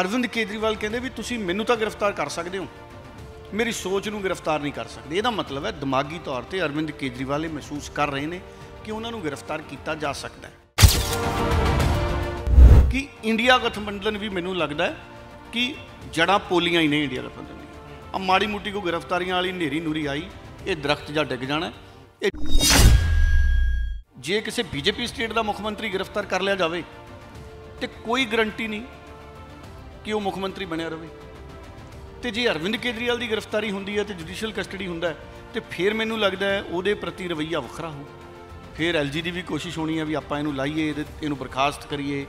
ਅਰਵਿੰਦ ਕੇਜਰੀਵਾਲ ਕਹਿੰਦੇ ਵੀ ਤੁਸੀਂ ਮੈਨੂੰ ਤਾਂ ਗ੍ਰਿਫਤਾਰ ਕਰ ਸਕਦੇ ਹੋ। ਮੇਰੀ ਸੋਚ ਨੂੰ ਗ੍ਰਿਫਤਾਰ ਨਹੀਂ ਕਰ ਸਕਦੇ। ਇਹਦਾ ਮਤਲਬ ਹੈ ਦਿਮਾਗੀ ਤੌਰ ਤੇ ਅਰਵਿੰਦ ਕੇਜਰੀਵਾਲ ਇਹ ਮਹਿਸੂਸ ਕਰ ਰਹੇ ਨੇ ਕਿ ਉਹਨਾਂ ਨੂੰ ਗ੍ਰਿਫਤਾਰ ਕੀਤਾ ਜਾ ਸਕਦਾ ਹੈ। ਕਿ ਇੰਡੀਆ ਗਠਬੰਧਨ ਵੀ ਮੈਨੂੰ ਲੱਗਦਾ ਹੈ ਕਿ ਜੜਾਂ ਪੋਲੀਆਂ ਹੀ ਨੇ ਇੰਡੀਆ ਗਠਬੰਧਨ ਦੀਆਂ। ਆ ਮਾੜੀ ਮੋਟੀ ਕੋ ਗ੍ਰਿਫਤਾਰੀਆਂ ਵਾਲੀ ਨੇਰੀ ਨੂਰੀ ਆਈ, ਇਹ ਦਰਖਤ ਜਾਂ ਡਿੱਗ ਜਾਣਾ ਇਹ ਜੇ ਕਿਸੇ ਬੀਜੇਪੀ ਸਟੇਟ ਦਾ ਮੁੱਖ ਮੰਤਰੀ ਗ੍ਰਿਫਤਾਰ ਕਰ ਲਿਆ ਜਾਵੇ, ਤੇ ਕੋਈ ਗਰੰਟੀ ਨਹੀਂ ਕਿ ਉਹ ਮੁੱਖ ਮੰਤਰੀ ਬਣਿਆ ਰਹੇ ਤੇ ਜੇ ਅਰਵਿੰਦ ਕੇਜਰੀਵਾਲ ਦੀ ਗ੍ਰਿਫਤਾਰੀ ਹੁੰਦੀ ਹੈ ਤੇ ਜੁਡੀਸ਼ੀਅਲ ਕਸਟਡੀ ਹੁੰਦਾ ਹੈ, ਤੇ ਫਿਰ ਮੈਨੂੰ ਲੱਗਦਾ ਹੈ ਉਹਦੇ ਪ੍ਰਤੀ ਰਵੱਈਆ ਵੱਖਰਾ ਹੋ ਫਿਰ ਐਲਜੀ ਦੀ ਵੀ ਕੋਸ਼ਿਸ਼ ਹੋਣੀ ਹੈ ਵੀ ਆਪਾਂ ਇਹਨੂੰ ਲਾਈਏ ਇਹਨੂੰ ਬਰਖਾਸਤ ਕਰੀਏ।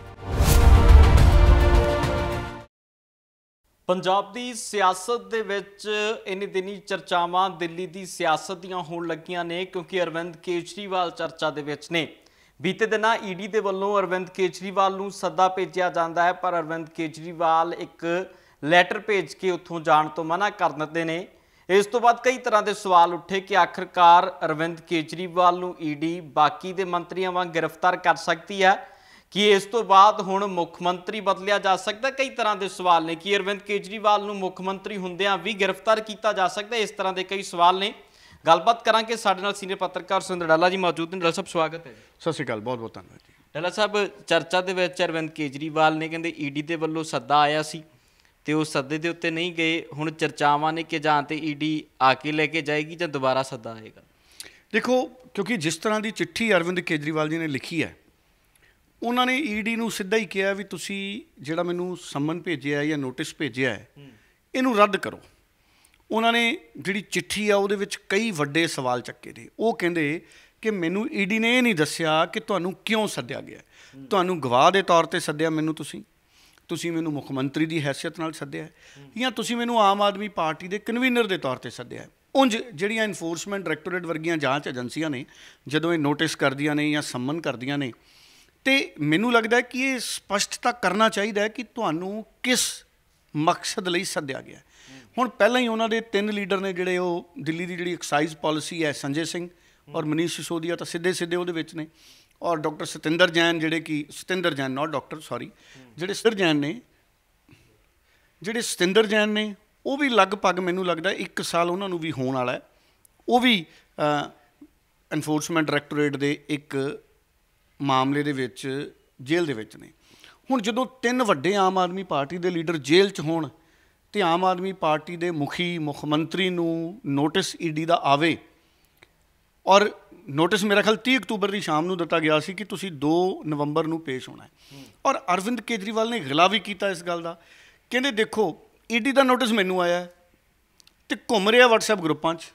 ਪੰਜਾਬ ਦੀ ਸਿਆਸਤ ਦੇ ਵਿੱਚ ਇਨੀ ਦਿਨੀ ਚਰਚਾਵਾਂ ਦਿੱਲੀ ਦੀ ਸਿਆਸਤ ਦੀਆਂ ਹੋਣ ਲੱਗੀਆਂ ਨੇ, ਕਿਉਂਕਿ ਅਰਵਿੰਦ ਕੇਜਰੀਵਾਲ ਚਰਚਾ ਦੇ ਵਿੱਚ ਨੇ। ਬੀਤੇ ਦਿਨਾਂ ਈਡੀ ਦੇ ਵੱਲੋਂ ਅਰਵਿੰਦ ਕੇਜਰੀਵਾਲ ਨੂੰ ਸੱਦਾ ਭੇਜਿਆ ਜਾਂਦਾ ਹੈ, ਪਰ ਅਰਵਿੰਦ ਕੇਜਰੀਵਾਲ ਇੱਕ ਲੈਟਰ ਭੇਜ ਕੇ ਉੱਥੋਂ ਜਾਣ ਤੋਂ ਮਨਾ ਕਰ ਦਿੰਦੇ ਨੇ। ਇਸ ਤੋਂ ਬਾਅਦ ਕਈ ਤਰ੍ਹਾਂ ਦੇ ਸਵਾਲ ਉੱਠੇ ਕਿ ਆਖਰਕਾਰ ਅਰਵਿੰਦ ਕੇਜਰੀਵਾਲ ਨੂੰ ਈਡੀ ਬਾਕੀ ਦੇ ਮੰਤਰੀਆਂ ਵਾਂਗ ਗ੍ਰਿਫਤਾਰ ਕਰ ਸਕਦੀ ਹੈ, ਕਿ ਇਸ ਤੋਂ ਬਾਅਦ ਹੁਣ ਮੁੱਖ ਮੰਤਰੀ ਬਦਲਿਆ ਜਾ ਸਕਦਾ ਕਈ ਤਰ੍ਹਾਂ ਦੇ ਸਵਾਲ ਨੇ ਕਿ ਅਰਵਿੰਦ ਕੇਜਰੀਵਾਲ ਨੂੰ ਮੁੱਖ ਮੰਤਰੀ ਹੁੰਦਿਆਂ ਵੀ ਗ੍ਰਿਫਤਾਰ ਕੀਤਾ ਜਾ ਸਕਦਾ ਇਸ ਤਰ੍ਹਾਂ ਦੇ ਕਈ ਸਵਾਲ ਨੇ। ਗੱਲਬਾਤ ਕਰਾਂਗੇ ਸਾਡੇ ਨਾਲ ਸੀਨੀਅਰ ਪੱਤਰਕਾਰ ਸੁਰਿੰਦਰ ਡਾਲਾ ਜੀ ਮੌਜੂਦ ਨੇ। ਡਾਲਾ ਸਾਹਿਬ ਸਵਾਗਤ ਹੈ ਜੀ। ਸਤਿ ਸ਼੍ਰੀ ਅਕਾਲ ਬਹੁਤ ਬਹੁਤ ਧੰਨਵਾਦ ਜੀ। ਡਾਲਾ ਸਾਹਿਬ ਚਰਚਾ ਦੇ ਵਿੱਚ ਅਰਵਿੰਦ ਕੇਜਰੀਵਾਲ ਨੇ ਕਹਿੰਦੇ ਈਡੀ ਦੇ ਵੱਲੋਂ ਸੱਦਾ ਆਇਆ ਸੀ ਤੇ ਉਹ ਸੱਦੇ ਦੇ ਉੱਤੇ ਨਹੀਂ ਗਏ। ਹੁਣ ਚਰਚਾਵਾਂ ਨੇ ਕਿ ਜਾਂ ਤੇ ਈਡੀ ਆ ਕੇ ਲੈ ਕੇ ਜਾਏਗੀ ਜਾਂ ਦੁਬਾਰਾ ਸੱਦਾ ਆਏਗਾ? ਦੇਖੋ ਕਿਉਂਕਿ ਜਿਸ ਤਰ੍ਹਾਂ ਦੀ ਚਿੱਠੀ ਅਰਵਿੰਦ ਕੇਜਰੀਵਾਲ ਜੀ ਨੇ ਲਿਖੀ ਹੈ ਉਹਨਾਂ ਨੇ ਈਡੀ ਨੂੰ ਸਿੱਧਾ ਹੀ ਕਿਹਾ ਵੀ ਤੁਸੀਂ ਜਿਹੜਾ ਮੈਨੂੰ ਸੰਮਨ ਭੇਜਿਆ ਹੈ ਜਾਂ ਨੋਟਿਸ ਭੇਜਿਆ ਹੈ। ਇਹਨੂੰ ਰੱਦ ਕਰੋ। ਉਹਨਾਂ ਨੇ ਜਿਹੜੀ ਚਿੱਠੀ ਆ ਉਹਦੇ ਵਿੱਚ ਕਈ ਵੱਡੇ ਸਵਾਲ ਚੱਕੇ ਨੇ। ਉਹ ਕਹਿੰਦੇ ਕਿ ਮੈਨੂੰ ਈਡੀ ਨੇ ਇਹ ਨਹੀਂ ਦੱਸਿਆ ਕਿ ਤੁਹਾਨੂੰ ਕਿਉਂ ਸੱਦਿਆ ਗਿਆ। ਤੁਹਾਨੂੰ ਗਵਾਹ ਦੇ ਤੌਰ ਤੇ ਸੱਦਿਆ ਮੈਨੂੰ ਤੁਸੀਂ। ਤੁਸੀਂ ਮੈਨੂੰ ਮੁੱਖ ਮੰਤਰੀ ਦੀ ਹੈਸੀਅਤ ਨਾਲ ਸੱਦਿਆ। ਜਾਂ ਤੁਸੀਂ ਮੈਨੂੰ ਆਮ ਆਦਮੀ ਪਾਰਟੀ ਦੇ ਕਨਵੀਨਰ ਦੇ ਤੌਰ ਤੇ ਸੱਦਿਆ। ਹੈ ਉਂਝ ਜਿਹੜੀਆਂ ਇਨਫੋਰਸਮੈਂਟ ਡਾਇਰੈਕਟੋਰੇਟ ਵਰਗੀਆਂ ਜਾਂਚ ਏਜੰਸੀਆਂ ਨੇ, ਜਦੋਂ ਇਹ ਨੋਟਿਸ ਕਰਦੀਆਂ ਨੇ ਜਾਂ ਸੰਮਨ ਕਰਦੀਆਂ ਨੇ, ਤੇ ਮੈਨੂੰ ਲੱਗਦਾ ਹੈ ਕਿ ਇਹ ਸਪਸ਼ਟਤਾ ਕਰਨਾ ਚਾਹੀਦਾ ਹੈ ਕਿ ਤੁਹਾਨੂੰ ਕਿਸ ਮਕਸਦ ਲਈ ਸੱਦਿਆ ਗਿਆ ਹੁਣ ਪਹਿਲਾਂ ਹੀ ਉਹਨਾਂ ਦੇ ਤਿੰਨ ਲੀਡਰ ਨੇ ਜਿਹੜੇ ਉਹ ਦਿੱਲੀ ਦੀ ਜਿਹੜੀ ਐਕਸਾਈਜ਼ ਪਾਲਿਸੀ ਹੈ ਸੰਜੇ ਸਿੰਘ ਔਰ ਮਨੀਸ਼ ਸਿਸੋਦੀਆ ਤਾਂ ਸਿੱਧੇ ਸਿੱਧੇ ਉਹਦੇ ਵਿੱਚ ਨੇ ਔਰ ਡਾਕਟਰ ਸਤਿੰਦਰ ਜੈਨ ਜਿਹੜੇ ਕਿ Satyendar Jain not doctor sorry ਜਿਹੜੇ ਸਤਿੰਦਰ ਜੈਨ ਨੇ, ਜਿਹੜੇ ਸਤਿੰਦਰ ਜੈਨ ਨੇ, ਉਹ ਵੀ ਲਗਭਗ ਮੈਨੂੰ ਲੱਗਦਾ ਇੱਕ ਸਾਲ ਉਹਨਾਂ ਨੂੰ ਵੀ ਹੋਣ ਵਾਲਾ ਹੈ। ਉਹ ਵੀ ਐਨਫੋਰਸਮੈਂਟ ਡਾਇਰੈਕਟੋਰੇਟ ਦੇ ਇੱਕ ਮਾਮਲੇ ਦੇ ਵਿੱਚ ਜੇਲ੍ਹ ਦੇ ਵਿੱਚ ਨੇ। ਹੁਣ ਜਦੋਂ ਤਿੰਨ ਵੱਡੇ ਆਮ ਆਦਮੀ ਪਾਰਟੀ ਦੇ ਲੀਡਰ ਜੇਲ੍ਹ 'ਚ ਹੋਣ ਤੇ ਆਮ ਆਦਮੀ ਪਾਰਟੀ ਦੇ ਮੁਖੀ ਮੁੱਖ ਮੰਤਰੀ ਨੂੰ ਨੋਟਿਸ ਈਡੀ ਦਾ ਆਵੇ ਔਰ ਨੋਟਿਸ ਮੇਰਾ ਖਿਆਲ 30 ਅਕਤੂਬਰ ਦੀ ਸ਼ਾਮ ਨੂੰ ਦਿੱਤਾ ਗਿਆ ਸੀ ਕਿ ਤੁਸੀਂ 2 ਨਵੰਬਰ ਨੂੰ ਪੇਸ਼ ਹੋਣਾ ਹੈ। ਔਰ ਅਰਵਿੰਦ ਕੇਜਰੀਵਾਲ ਨੇ ਗਿਲਾ ਵੀ ਕੀਤਾ ਇਸ ਗੱਲ ਦਾ ਕਹਿੰਦੇ ਦੇਖੋ ਈਡੀ ਦਾ ਨੋਟਿਸ ਮੈਨੂੰ ਆਇਆ ਹੈ ਤੇ ਘੁੰਮ ਰਿਹਾ WhatsApp ਗਰੁੱਪਾਂ 'ਚ।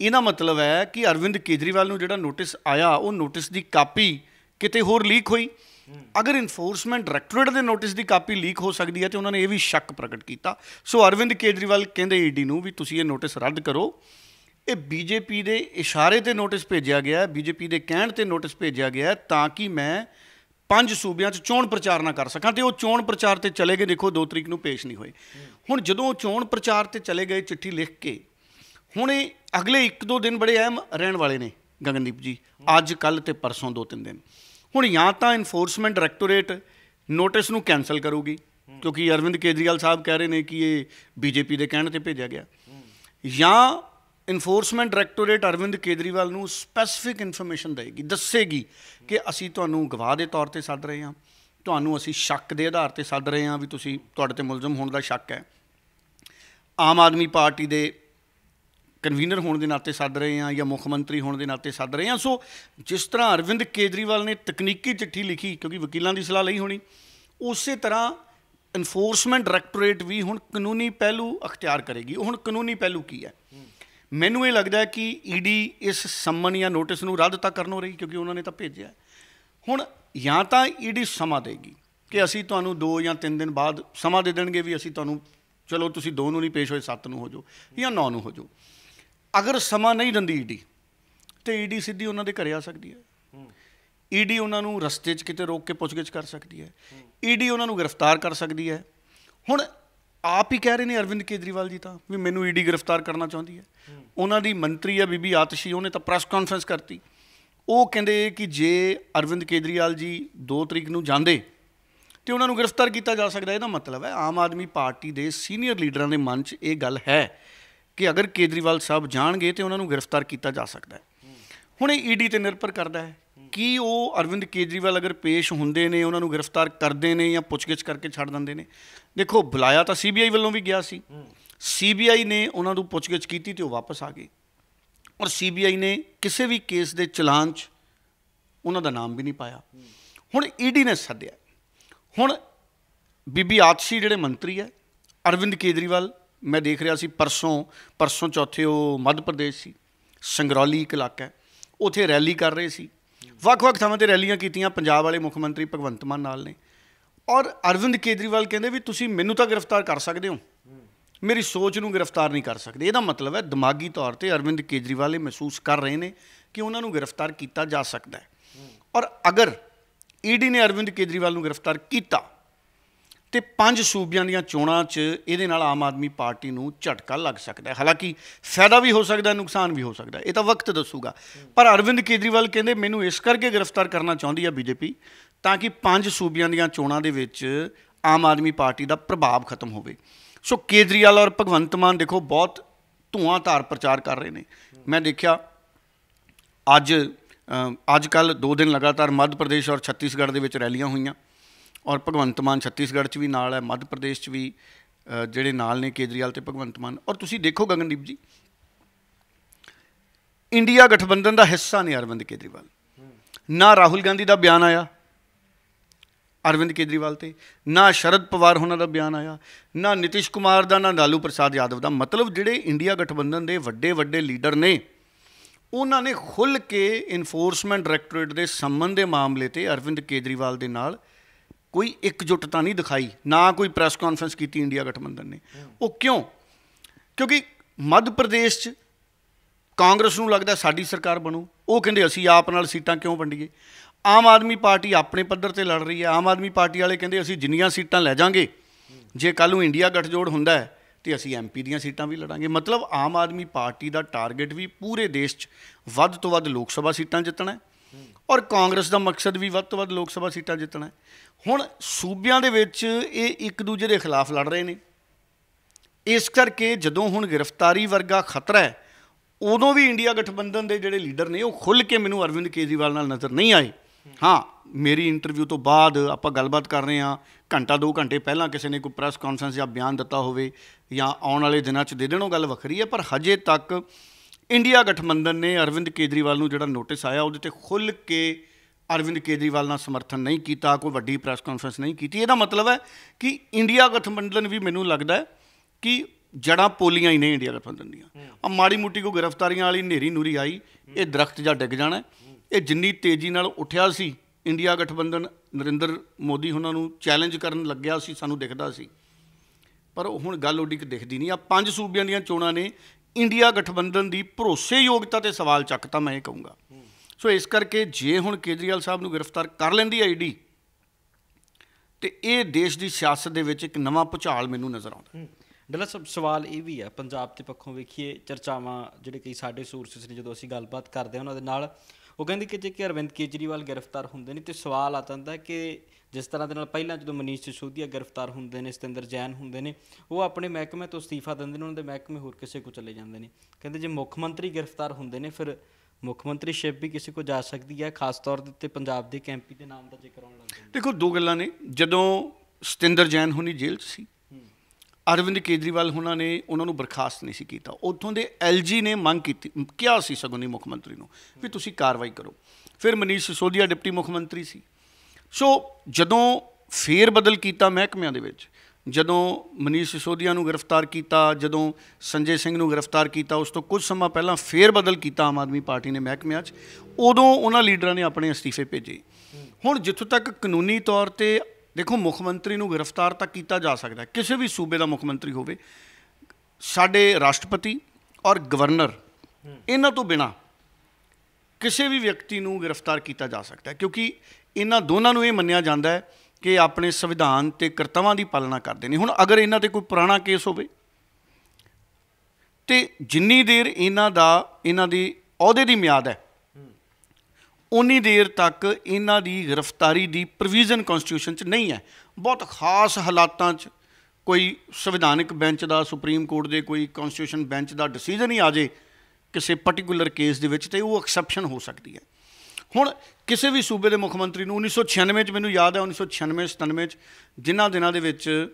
ਇਹਦਾ ਮਤਲਬ ਹੈ ਕਿ ਅਰਵਿੰਦ ਕੇਜਰੀਵਾਲ ਨੂੰ ਜਿਹੜਾ ਨੋਟਿਸ ਆਇਆ ਉਹ ਨੋਟਿਸ ਦੀ ਕਾਪੀ ਕਿਤੇ ਹੋਰ ਲੀਕ ਹੋਈ। ਅਗਰ ਇਨਫੋਰਸਮੈਂਟ ਡਾਇਰੈਕਟੋਰੇਟ ਦੇ ਨੋਟਿਸ ਦੀ ਕਾਪੀ ਲੀਕ ਹੋ ਸਕਦੀ ਹੈ ਤੇ ਉਹਨਾਂ ਨੇ ਇਹ ਵੀ ਸ਼ੱਕ ਪ੍ਰਗਟ ਕੀਤਾ। ਸੋ ਅਰਵਿੰਦ ਕੇਜਰੀਵਾਲ ਕਹਿੰਦੇ ਈਡੀ ਨੂੰ ਵੀ ਤੁਸੀਂ ਇਹ ਨੋਟਿਸ ਰੱਦ ਕਰੋ। ਇਹ ਬੀਜੇਪੀ ਦੇ ਇਸ਼ਾਰੇ ਤੇ ਨੋਟਿਸ ਭੇਜਿਆ ਗਿਆ ਹੈ ਬੀਜੇਪੀ ਦੇ ਕਹਿਣ ਤੇ ਨੋਟਿਸ ਭੇਜਿਆ ਗਿਆ ਤਾਂ ਕਿ ਮੈਂ ਪੰਜ ਸੂਬਿਆਂ 'ਚ ਚੋਣ ਪ੍ਰਚਾਰ ਨਾ ਕਰ ਸਕਾਂ ਤੇ ਉਹ ਚੋਣ ਪ੍ਰਚਾਰ ਤੇ ਚਲੇ ਗਏ, ਦੇਖੋ 2 ਤਰੀਕ ਨੂੰ ਪੇਸ਼ ਨਹੀਂ ਹੋਏ। ਹੁਣ ਜਦੋਂ ਉਹ ਚੋਣ ਪ੍ਰਚਾਰ ਤੇ ਚਲੇ ਗਏ ਚਿੱਠੀ ਲਿਖ ਕੇ, ਹੁਣ ਇਹ ਅਗਲੇ 1-2 ਦਿਨ ਬੜੇ ਅਹਿਮ ਰਹਿਣ ਵਾਲੇ ਨੇ ਗਗਨਦੀਪ ਜੀ, ਅੱਜ ਕੱਲ ਤੇ ਪਰਸੋਂ ਦੋ ਤਿੰਨ ਦਿਨ। ਹੁਣ ਜਾਂ ਤਾਂ ਇਨਫੋਰਸਮੈਂਟ ਡਾਇਰੈਕਟੋਰੇਟ ਨੋਟਿਸ ਨੂੰ ਕੈਨਸਲ ਕਰੂਗੀ, ਕਿਉਂਕਿ ਅਰਵਿੰਦ ਕੇਜਰੀਵਾਲ ਸਾਹਿਬ ਕਹਿ ਰਹੇ ਨੇ ਕਿ ਇਹ ਬੀਜੇਪੀ ਦੇ ਕਹਿਣ ਤੇ ਭੇਜਿਆ ਗਿਆ। ਜਾਂ ਇਨਫੋਰਸਮੈਂਟ ਡਾਇਰੈਕਟੋਰੇਟ ਅਰਵਿੰਦ ਕੇਜਰੀਵਾਲ ਨੂੰ ਸਪੈਸੀਫਿਕ ਇਨਫੋਰਮੇਸ਼ਨ ਦੇਗੀ, ਦੱਸੇਗੀ ਕਿ ਅਸੀਂ ਤੁਹਾਨੂੰ ਗਵਾਹ ਦੇ ਤੌਰ ਤੇ ਸੱਦ ਰਹੇ ਹਾਂ, ਤੁਹਾਨੂੰ ਅਸੀਂ ਸ਼ੱਕ ਦੇ ਆਧਾਰ ਤੇ ਸੱਦ ਰਹੇ ਹਾਂ ਵੀ ਤੁਸੀਂ ਤੁਹਾਡੇ ਤੇ ਮੁਲਜ਼ਮ ਹੋਣ ਦਾ ਸ਼ੱਕ ਹੈ। ਆਮ ਆਦਮੀ ਪਾਰਟੀ ਦੇ ਕਨਵੀਨਰ ਹੋਣ ਦੇ ਨਾਤੇ ਸੱਦ ਰਹੇ ਹਾਂ ਜਾਂ ਮੁੱਖ ਮੰਤਰੀ ਹੋਣ ਦੇ ਨਾਤੇ ਸੱਦ ਰਹੇ ਹਾਂ। ਸੋ ਜਿਸ ਤਰ੍ਹਾਂ ਅਰਵਿੰਦ ਕੇਜਰੀਵਾਲ ਨੇ ਤਕਨੀਕੀ ਚਿੱਠੀ ਲਿਖੀ, ਕਿਉਂਕਿ ਵਕੀਲਾਂ ਦੀ ਸਲਾਹ ਲਈ ਹੋਣੀ, ਉਸੇ ਤਰ੍ਹਾਂ ਇਨਫੋਰਸਮੈਂਟ ਡਾਇਰੈਕਟੋਰੇਟ ਵੀ ਹੁਣ ਕਾਨੂੰਨੀ ਪਹਿਲੂ ਅਖਤਿਆਰ ਕਰੇਗੀ। ਉਹ ਹੁਣ ਕਾਨੂੰਨੀ ਪਹਿਲੂ ਕੀ ਹੈ? ਮੈਨੂੰ ਇਹ ਲੱਗਦਾ ਹੈ ਕਿ ਈਡੀ ਇਸ ਸੰਮਨ ਜਾਂ ਨੋਟਿਸ ਨੂੰ ਰੱਦ ਤਾਂ ਕਰਨੋਂ ਰਹੀ, ਕਿਉਂਕਿ ਉਹਨਾਂ ਨੇ ਤਾਂ ਭੇਜਿਆ ਹੁਣ ਜਾਂ ਤਾਂ ਈਡੀ ਸਮਾਂ ਦੇਗੀ ਕਿ ਅਸੀਂ ਤੁਹਾਨੂੰ 2 ਜਾਂ 3 ਦਿਨ ਬਾਅਦ ਸਮਾਂ ਦੇ ਦੇਣਗੇ ਵੀ ਅਸੀਂ ਤੁਹਾਨੂੰ, ਚਲੋ ਤੁਸੀਂ 2 ਨੂੰ ਨਹੀਂ ਪੇਸ਼ ਹੋਏ 7 ਨੂੰ ਹੋ ਜਾਓ ਜਾਂ 9 ਨੂੰ ਹੋ ਜਾਓ। ਅਗਰ ਸਮਾਂ ਨਹੀਂ ਦਿੰਦੀ ਈਡੀ, ਤੇ ਈਡੀ ਸਿੱਧੀ ਉਹਨਾਂ ਦੇ ਘਰੇ ਆ ਸਕਦੀ ਹੈ। ਈਡੀ ਉਹਨਾਂ ਨੂੰ ਰਸਤੇ 'ਚ ਕਿਤੇ ਰੋਕ ਕੇ ਪੁੱਛਗਿੱਛ ਕਰ ਸਕਦੀ ਹੈ। ਈਡੀ ਉਹਨਾਂ ਨੂੰ ਗ੍ਰਿਫਤਾਰ ਕਰ ਸਕਦੀ ਹੈ। ਹੁਣ ਆਪ ਹੀ ਕਹਿ ਰਹੇ ਨੇ ਅਰਵਿੰਦ ਕੇਜਰੀਵਾਲ ਜੀ ਤਾਂ, ਵੀ ਮੈਨੂੰ ਈਡੀ ਗ੍ਰਿਫਤਾਰ ਕਰਨਾ ਚਾਹੁੰਦੀ ਹੈ। ਉਹਨਾਂ ਦੀ ਮੰਤਰੀ ਆ ਬੀਬੀ ਆਤਸ਼ੀ, ਉਹਨੇ ਤਾਂ ਪ੍ਰੈਸ ਕਾਨਫਰੰਸ ਕਰਤੀ। ਉਹ ਕਹਿੰਦੇ ਕਿ ਜੇ ਅਰਵਿੰਦ ਕੇਜਰੀਵਾਲ ਜੀ 2 ਤਰੀਕ ਨੂੰ ਜਾਂਦੇ, ਤੇ ਉਹਨਾਂ ਨੂੰ ਗ੍ਰਿਫਤਾਰ ਕੀਤਾ ਜਾ ਸਕਦਾ। ਇਹਦਾ ਮਤਲਬ ਹੈ ਆਮ ਆਦਮੀ ਪਾਰਟੀ ਦੇ ਸੀਨੀਅਰ ਲੀਡਰਾਂ ਦੇ ਮਨ 'ਚ ਇਹ ਗੱਲ ਹੈ। ਕਿ ਅਗਰ ਕੇਜਰੀਵਾਲ ਸਾਹਿਬ ਜਾਣਗੇ ਤੇ ਉਹਨਾਂ ਨੂੰ ਗ੍ਰਿਫਤਾਰ ਕੀਤਾ ਜਾ ਸਕਦਾ ਹੈ। ਹੁਣ ਇਹ ਈਡੀ ਤੇ ਨਿਰਭਰ ਕਰਦਾ ਹੈ ਕਿ ਉਹ ਅਰਵਿੰਦ ਕੇਜਰੀਵਾਲ ਅਗਰ ਪੇਸ਼ ਹੁੰਦੇ ਨੇ, ਉਹਨਾਂ ਨੂੰ ਗ੍ਰਿਫਤਾਰ ਕਰਦੇ ਨੇ ਜਾਂ ਪੁੱਛਗਿੱਛ ਕਰਕੇ ਛੱਡ ਦਿੰਦੇ ਨੇ। ਦੇਖੋ, ਬੁਲਾਇਆ ਤਾਂ ਸੀਬੀਆਈ ਵੱਲੋਂ ਵੀ ਗਿਆ ਸੀ। ਸੀਬੀਆਈ ਨੇ ਉਹਨਾਂ ਨੂੰ ਪੁੱਛਗਿੱਛ ਕੀਤੀ ਤੇ ਉਹ ਵਾਪਸ ਆ ਗਏ। ਔਰ ਸੀਬੀਆਈ ਨੇ ਕਿਸੇ ਵੀ ਕੇਸ ਦੇ ਚਲਾਨ 'ਚ ਉਹਨਾਂ ਦਾ ਨਾਮ ਵੀ ਨਹੀਂ ਪਾਇਆ। ਹੁਣ ਈਡੀ ਨੇ ਸੱਦਿਆ। ਹੁਣ ਬੀਬੀ ਆਤਸ਼ੀ ਜਿਹੜੇ ਮੰਤਰੀ ਹੈ, ਅਰਵਿੰਦ ਕੇਜਰੀਵਾਲ ਮੈਂ ਦੇਖ ਰਿਹਾ ਸੀ ਪਰਸੋਂ ਪਰਸੋਂ ਚੌਥੇ ਉਹ ਮੱਧ ਪ੍ਰਦੇਸ਼ ਸੀ, ਸੰਗਰੌਲੀ ਇੱਕ ਇਲਾਕਾ ਹੈ, ਉਥੇ ਰੈਲੀ ਕਰ ਰਹੇ ਸੀ। ਵੱਖ-ਵੱਖ ਥਾਵਾਂ ਤੇ ਰੈਲੀਆਂ ਕੀਤੀਆਂ, ਪੰਜਾਬ ਵਾਲੇ ਮੁੱਖ ਮੰਤਰੀ ਭਗਵੰਤ ਮਾਨ ਨਾਲ ਨੇ। ਔਰ ਅਰਵਿੰਦ ਕੇਜਰੀਵਾਲ ਕਹਿੰਦੇ ਵੀ ਤੁਸੀਂ ਮੈਨੂੰ ਤਾਂ ਗ੍ਰਿਫਤਾਰ ਕਰ ਸਕਦੇ ਹੋ। ਮੇਰੀ ਸੋਚ ਨੂੰ ਗ੍ਰਿਫਤਾਰ ਨਹੀਂ ਕਰ ਸਕਦੇ। ਇਹਦਾ ਮਤਲਬ ਹੈ ਦਿਮਾਗੀ ਤੌਰ ਤੇ ਅਰਵਿੰਦ ਕੇਜਰੀਵਾਲ ਇਹ ਮਹਿਸੂਸ ਕਰ ਰਹੇ ਨੇ ਕਿ ਉਹਨਾਂ ਨੂੰ ਗ੍ਰਿਫਤਾਰ ਕੀਤਾ ਜਾ ਸਕਦਾ ਹੈ। ਔਰ ਅਗਰ ਈਡੀ ਨੇ ਅਰਵਿੰਦ ਕੇਜਰੀਵਾਲ ਨੂੰ ਗ੍ਰਿਫਤਾਰ ਕੀਤਾ ਤੇ ਪੰਜ ਸੂਬਿਆਂ ਦੀਆਂ ਚੋਣਾਂ 'ਚ ਇਹਦੇ ਨਾਲ ਆਮ ਆਦਮੀ ਪਾਰਟੀ ਨੂੰ ਝਟਕਾ ਲੱਗ ਸਕਦਾ ਹੈ। ਹਾਲਾਂਕਿ ਫਾਇਦਾ ਵੀ ਹੋ ਸਕਦਾ ਨੁਕਸਾਨ ਵੀ ਹੋ ਸਕਦਾ ਇਹ ਤਾਂ ਵਕਤ ਦੱਸੂਗਾ। ਪਰ ਅਰਵਿੰਦ ਕੇਜਰੀਵਾਲ ਕਹਿੰਦੇ ਮੈਨੂੰ ਇਸ ਕਰਕੇ ਗ੍ਰਿਫਤਾਰ ਕਰਨਾ ਚਾਹੁੰਦੀ ਹੈ ਬੀਜੇਪੀ ਤਾਂ ਕਿ ਪੰਜ ਸੂਬਿਆਂ ਦੀਆਂ ਚੋਣਾਂ ਦੇ ਵਿੱਚ ਆਮ ਆਦਮੀ ਪਾਰਟੀ ਦਾ ਪ੍ਰਭਾਵ ਖਤਮ ਹੋਵੇ। ਸੋ ਕੇਜਰੀਵਾਲ ਔਰ ਭਗਵੰਤ ਮਾਨ ਦੇਖੋ ਬਹੁਤ ਧੂਆਂਧਾਰ ਪ੍ਰਚਾਰ ਕਰ ਰਹੇ ਨੇ। ਮੈਂ ਦੇਖਿਆ ਅੱਜ ਅੱਜ ਕੱਲ ਦੋ ਦਿਨ ਲਗਾਤਾਰ ਮੱਧ ਪ੍ਰਦੇਸ਼ ਔਰ ਛੱਤੀਸਗੜ੍ਹ ਦੇ ਵਿੱਚ ਰੈਲੀਆਂ ਹੋਈਆਂ। ਔਰ ਭਗਵੰਤ ਮਾਨ ਛੱਤੀਸਗੜ੍ਹ 'ਚ ਵੀ ਨਾਲ ਹੈ, ਮੱਧ ਪ੍ਰਦੇਸ਼ 'ਚ ਵੀ ਜਿਹੜੇ ਨਾਲ ਨੇ ਕੇਜਰੀਵਾਲ ਤੇ ਭਗਵੰਤ ਮਾਨ। ਔਰ ਤੁਸੀਂ ਦੇਖੋ ਗਗਨਦੀਪ ਜੀ, ਇੰਡੀਆ ਗਠਬੰਧਨ ਦਾ ਹਿੱਸਾ ਨੇ ਅਰਵਿੰਦ ਕੇਜਰੀਵਾਲ। ਨਾ ਰਾਹੁਲ ਗਾਂਧੀ ਦਾ ਬਿਆਨ ਆਇਆ ਅਰਵਿੰਦ ਕੇਜਰੀਵਾਲ ਤੇ, ਨਾ ਸ਼ਰਦ ਪਵਾਰ ਉਹਨਾਂ ਦਾ ਬਿਆਨ ਆਇਆ, ਨਾ ਨਿਤਿਸ਼ ਕੁਮਾਰ ਦਾ, ਨਾ ਲਾਲੂ ਪ੍ਰਸਾਦ ਯਾਦਵ ਦਾ। ਮਤਲਬ ਜਿਹੜੇ ਇੰਡੀਆ ਗਠਬੰਧਨ ਦੇ ਵੱਡੇ ਵੱਡੇ ਲੀਡਰ ਨੇ, ਉਹਨਾਂ ਨੇ ਖੁੱਲ ਕੇ ਇਨਫੋਰਸਮੈਂਟ ਡਾਇਰੈਕਟੋਰੇਟ ਦੇ ਸੰਬੰਧ ਦੇ ਮਾਮਲੇ ਤੇ ਅਰਵਿੰਦ ਕੇਜਰੀਵਾਲ ਦੇ ਨਾਲ ਕੋਈ ਇਕਜੁੱਟਤਾ ਨਹੀਂ ਦਿਖਾਈ, ਨਾ ਕੋਈ ਪ੍ਰੈਸ ਕਾਨਫਰੰਸ ਕੀਤੀ ਇੰਡੀਆ ਗਠਬੰਧਨ ਨੇ। ਉਹ ਕਿਉਂ? ਕਿਉਂਕਿ ਮੱਧ ਪ੍ਰਦੇਸ਼ 'ਚ ਕਾਂਗਰਸ ਨੂੰ ਲੱਗਦਾ ਸਾਡੀ ਸਰਕਾਰ ਬਣੂ। ਉਹ ਕਹਿੰਦੇ ਅਸੀਂ ਆਪ ਨਾਲ ਸੀਟਾਂ ਕਿਉਂ ਵੰਡੀਏ? ਆਮ ਆਦਮੀ ਪਾਰਟੀ ਆਪਣੇ ਪੱਧਰ ਤੇ ਲੜ ਰਹੀ ਹੈ। ਆਮ ਆਦਮੀ ਪਾਰਟੀ ਵਾਲੇ ਕਹਿੰਦੇ ਅਸੀਂ ਜਿੰਨੀਆਂ ਸੀਟਾਂ ਲੈ ਜਾਾਂਗੇ, ਜੇ ਕੱਲ ਨੂੰ ਇੰਡੀਆ ਗਠਜੋੜ ਹੁੰਦਾ ਹੈ, ਤੇ ਅਸੀਂ ਐਮਪੀ ਦੀਆਂ ਸੀਟਾਂ ਵੀ ਲੜਾਂਗੇ। ਮਤਲਬ ਆਮ ਆਦਮੀ ਪਾਰਟੀ ਦਾ ਟਾਰਗੇਟ ਵੀ ਪੂਰੇ ਦੇਸ਼ 'ਚ ਵੱਧ ਤੋਂ ਵੱਧ ਲੋਕ ਸਭਾ ਸੀਟਾਂ ਜਿੱਤਣਾ ਹੈ। ਔਰ ਕਾਂਗਰਸ ਦਾ ਮਕਸਦ ਵੀ ਵੱਧ ਤੋਂ ਵੱਧ ਲੋਕ ਸਭਾ ਸੀਟਾਂ ਜਿੱਤਣਾ ਹੈ। ਹੁਣ ਸੂਬਿਆਂ ਦੇ ਵਿੱਚ ਇਹ ਇੱਕ ਦੂਜੇ ਦੇ ਖਿਲਾਫ ਲੜ ਰਹੇ ਨੇ। ਇਸ ਕਰਕੇ ਜਦੋਂ ਹੁਣ ਗ੍ਰਿਫਤਾਰੀ ਵਰਗਾ ਖਤਰਾ ਹੈ, ਉਦੋਂ ਵੀ ਇੰਡੀਆ ਗਠਬੰਧਨ ਦੇ ਜਿਹੜੇ ਲੀਡਰ ਨੇ, ਉਹ ਖੁੱਲ ਕੇ ਮੈਨੂੰ ਅਰਵਿੰਦ ਕੇਜਰੀਵਾਲ ਨਾਲ ਨਜ਼ਰ ਨਹੀਂ ਆਏ। ਹਾਂ, ਮੇਰੀ ਇੰਟਰਵਿਊ ਤੋਂ ਬਾਅਦ ਆਪਾਂ ਗੱਲਬਾਤ ਕਰ ਰਹੇ ਹਾਂ। ਘੰਟਾ 2 ਘੰਟੇ ਪਹਿਲਾਂ ਕਿਸੇ ਨੇ ਕੋਈ ਪ੍ਰੈਸ ਕਾਨਫਰੰਸ ਜਾਂ ਬਿਆਨ ਦਿੱਤਾ ਹੋਵੇ ਜਾਂ ਆਉਣ ਵਾਲੇ ਦਿਨਾਂ 'ਚ ਦੇ ਦੇਣ ਉਹ ਗੱਲ ਵੱਖਰੀ ਹੈ, ਪਰ ਹਜੇ ਤੱਕ ਇੰਡੀਆ ਗਠਬੰਧਨ ਨੇ ਅਰਵਿੰਦ ਕੇਜਰੀਵਾਲ ਨੂੰ ਜਿਹੜਾ ਨੋਟਿਸ ਆਇਆ, ਉਹਦੇ ਤੇ ਖੁੱਲ ਕੇ ਅਰਵਿੰਦ ਕੇਜਰੀਵਾਲ ਨਾਲ ਸਮਰਥਨ ਨਹੀਂ ਕੀਤਾ, ਕੋਈ ਵੱਡੀ ਪ੍ਰੈਸ ਕਾਨਫਰੰਸ ਨਹੀਂ ਕੀਤੀ। ਇਹਦਾ ਮਤਲਬ ਹੈ ਕਿ ਇੰਡੀਆ ਗਠਬੰਧਨ ਵੀ ਮੈਨੂੰ ਲੱਗਦਾ ਹੈ ਕਿ ਜੜਾਂ ਪੋਲੀਆਂ ਹੀ ਨੇ ਇੰਡੀਆ ਗਠਬੰਧਨ ਦੀਆਂ। ਆ ਮਾੜੀ ਮੁੱਟੀ ਕੋ ਗ੍ਰਿਫਤਾਰੀਆਂ ਵਾਲੀ ਨੇਰੀ ਨੂਰੀ ਆਈ, ਇਹ ਦਰਖਤ ਜਾਂ ਡਿੱਗ ਜਾਣਾ ਇਹ ਜਿੰਨੀ ਤੇਜ਼ੀ ਨਾਲ ਉੱਠਿਆ ਸੀ, ਇੰਡੀਆ ਗਠਬੰਧਨ ਨਰਿੰਦਰ ਮੋਦੀ ਉਹਨਾਂ ਨੂੰ ਚੈਲੰਜ ਕਰਨ ਲੱਗਿਆ ਸੀ, ਸਾਨੂੰ ਦਿਖਦਾ ਸੀ। ਪਰ ਹੁਣ ਗੱਲ ਓਡੀ ਕਿ ਦਿਖਦੀ ਨਹੀਂ। ਆ ਪੰਜ ਸੂਬਿਆਂ ਦੀਆਂ ਚੋਣਾਂ ਨੇ ਇੰਡੀਆ ਗਠਬੰਧਨ ਦੀ ਭਰੋਸੇਯੋਗਤਾ ਤੇ ਸਵਾਲ ਚੱਕਤਾ ਮੈਂ ਇਹ ਕਹੂੰਗਾ। ਸੋ ਇਸ ਕਰਕੇ ਜੇ ਹੁਣ ਕੇਜਰੀਵਾਲ ਸਾਹਿਬ ਨੂੰ ਗ੍ਰਿਫਤਾਰ ਕਰ ਲੈਂਦੀ ਆਈਡੀ ਤੇ ਇਹ ਦੇਸ਼ ਦੀ ਸਿਆਸਤ ਦੇ ਵਿੱਚ ਇੱਕ ਨਵਾਂ ਭੁਚਾਲ ਮੈਨੂੰ ਨਜ਼ਰ ਆਉਂਦਾ। ਡੱਲਾ ਸਭ ਸਵਾਲ ਇਹ ਵੀ ਹੈ ਪੰਜਾਬ ਦੇ ਪੱਖੋਂ ਵੇਖੀਏ, ਚਰਚਾਵਾਂ ਜਿਹੜੇ ਕਈ ਸਾਡੇ ਸੋਰਸਸ ਨੇ ਜਦੋਂ ਅਸੀਂ ਗੱਲਬਾਤ ਕਰਦੇ ਹਾਂ ਉਹਨਾਂ ਦੇ ਨਾਲ ਉਹ ਕਹਿੰਦੇ ਕਿ ਜੇ ਕਿ ਅਰਵਿੰਦ ਕੇਜਰੀਵਾਲ ਗ੍ਰਿਫਤਾਰ ਹੁੰਦੇ ਨੇ ਤੇ ਸਵਾਲ ਆ ਜਾਂਦਾ ਕਿ ਜਿਸ ਤਰ੍ਹਾਂ ਦੇ ਨਾਲ ਪਹਿਲਾਂ ਜਦੋਂ ਮਨੀਸ਼ ਸਿਸੋਦੀਆ ਗ੍ਰਿਫਤਾਰ ਹੁੰਦੇ ਨੇ, ਸਤਿੰਦਰ ਜੈਨ ਹੁੰਦੇ ਨੇ, ਉਹ ਆਪਣੇ ਮਹਿਕਮੇ ਤੋਂ ਅਸਤੀਫਾ ਦਿੰਦੇ ਨੇ, ਉਹਨਾਂ ਦੇ ਮਹਿਕਮੇ ਹੋਰ ਕਿਸੇ ਕੋ ਚਲੇ ਜਾਂਦੇ ਨੇ। ਕਹਿੰਦੇ ਜੇ ਮੁੱਖ ਮੰਤਰੀ ਗ੍ਰਿਫਤਾਰ ਹੁੰਦੇ ਨੇ, ਫਿਰ ਮੁੱਖ ਮੰਤਰੀ ਸ਼ਿਪ ਵੀ ਕਿਸੇ ਕੋ ਜਾ ਸਕਦੀ ਹੈ, ਖਾਸ ਤੌਰ ਦੇ ਉੱਤੇ ਪੰਜਾਬ ਦੇ ਕੈਂਪੀ ਦੇ ਨਾਮ ਦਾ ਜ਼ਿਕਰ ਆਉਣ ਲੱਗ ਜਾਂਦਾ ਦੇਖੋ, ਦੋ ਗੱਲਾਂ ਨੇ। ਜਦੋਂ ਸਤਿੰਦਰ ਜੈਨ ਹੁਣੀ ਜੇਲ੍ਹ 'ਚ ਸੀ ਅਰਵਿੰਦ ਕੇਜਰੀਵਾਲ ਉਹਨਾਂ ਨੇ ਉਹਨਾਂ ਨੂੰ ਬਰਖਾਸਤ ਨਹੀਂ ਸੀ ਕੀਤਾ। ਉੱਥੋਂ ਦੇ ਐਲਜੀ ਨੇ ਮੰਗ ਕੀਤੀ, ਕਿਹਾ ਸੀ ਸਗੋਂ ਮੁੱਖ ਮੰਤਰੀ ਨੂੰ, ਵੀ ਤੁਸੀਂ ਕਾਰਵਾਈ ਕਰੋ। ਫਿਰ ਮਨੀਸ਼ ਸਿਸੋਦੀਆ ਡਿਪਟੀ ਮੁੱਖ ਮੰਤਰੀ ਸੀ। ਸੋ ਜਦੋਂ ਫੇਰ ਬਦਲ ਕੀਤਾ ਮਹਿਕਮਿਆਂ ਦੇ ਵਿੱਚ, ਜਦੋਂ ਮਨੀਸ਼ ਸਿਸੋਦੀਆ ਨੂੰ ਗ੍ਰਿਫਤਾਰ ਕੀਤਾ, ਜਦੋਂ ਸੰਜੇ ਸਿੰਘ ਨੂੰ ਗ੍ਰਿਫਤਾਰ ਕੀਤਾ, ਉਸ ਤੋਂ ਕੁਝ ਸਮਾਂ ਪਹਿਲਾਂ ਫੇਰ ਬਦਲ ਕੀਤਾ ਆਮ ਆਦਮੀ ਪਾਰਟੀ ਨੇ ਮਹਿਕਮਿਆਂ 'ਚ, ਉਦੋਂ ਉਹਨਾਂ ਲੀਡਰਾਂ ਨੇ ਆਪਣੇ ਅਸਤੀਫੇ ਭੇਜੇ। ਹੁਣ ਜਿੱਥੋਂ ਤੱਕ ਕਾਨੂੰਨੀ ਤੌਰ ਤੇ ਦੇਖੋ, ਮੁੱਖ ਮੰਤਰੀ ਨੂੰ ਗ੍ਰਿਫਤਾਰ ਤਾਂ ਕੀਤਾ ਜਾ ਸਕਦਾ ਕਿਸੇ ਵੀ ਸੂਬੇ ਦਾ ਮੁੱਖ ਮੰਤਰੀ ਹੋਵੇ, ਸਾਡੇ ਰਾਸ਼ਟਰਪਤੀ ਔਰ ਗਵਰਨਰ, ਇਹਨਾਂ ਤੋਂ ਬਿਨਾ ਕਿਸੇ ਵੀ ਵਿਅਕਤੀ ਨੂੰ ਗ੍ਰਿਫਤਾਰ ਕੀਤਾ ਜਾ ਸਕਦਾ ਹੈ, ਕਿਉਂਕਿ ਇਹਨਾਂ ਦੋਨਾਂ ਨੂੰ ਇਹ ਮੰਨਿਆ ਜਾਂਦਾ ਹੈ ਕਿ ਆਪਣੇ ਸੰਵਿਧਾਨ ਤੇ ਕਰਤੱਵਾਂ ਦੀ ਪਾਲਣਾ ਕਰਦੇ ਨੇ। ਹੁਣ ਅਗਰ ਇਹਨਾਂ ਤੇ ਕੋਈ ਪੁਰਾਣਾ ਕੇਸ ਹੋਵੇ, ਤੇ ਜਿੰਨੀ ਦੇਰ ਇਹਨਾਂ ਦਾ, ਇਹਨਾਂ ਦੀ ਅਹੁਦੇ ਦੀ ਮਿਆਦ ਹੈ ਉਨੀ ਦੇਰ ਤੱਕ ਇਹਨਾਂ ਦੀ ਗ੍ਰਿਫਤਾਰੀ ਦੀ ਪ੍ਰੋਵੀਜ਼ਨ ਕਨਸਟੀਟਿਊਸ਼ਨ 'ਚ ਨਹੀਂ ਹੈ। ਬਹੁਤ ਖਾਸ ਹਾਲਾਤਾਂ 'ਚ ਕੋਈ ਸੰਵਿਧਾਨਕ ਬੈਂਚ ਦਾ, ਸੁਪਰੀਮ ਕੋਰਟ ਦੇ ਕੋਈ ਕਨਸਟੀਟਿਊਸ਼ਨ ਬੈਂਚ ਦਾ ਡਿਸੀਜਨ ਹੀ ਆ ਜੇ ਕਿਸੇ ਪਾਰਟਿਕੂਲਰ ਕੇਸ ਦੇ ਵਿੱਚ ਤੇ ਉਹ ਐਕਸੈਪਸ਼ਨ ਹੋ ਸਕਦੀ ਹੈ। ਹੁਣ ਕਿਸੇ ਵੀ ਸੂਬੇ ਦੇ ਮੁੱਖ ਮੰਤਰੀ ਨੂੰ 1996 ਚ ਮੈਨੂੰ ਯਾਦ ਹੈ 1996 97 ਚ ਜਿਨ੍ਹਾਂ ਦਿਨਾਂ ਦੇ ਵਿੱਚ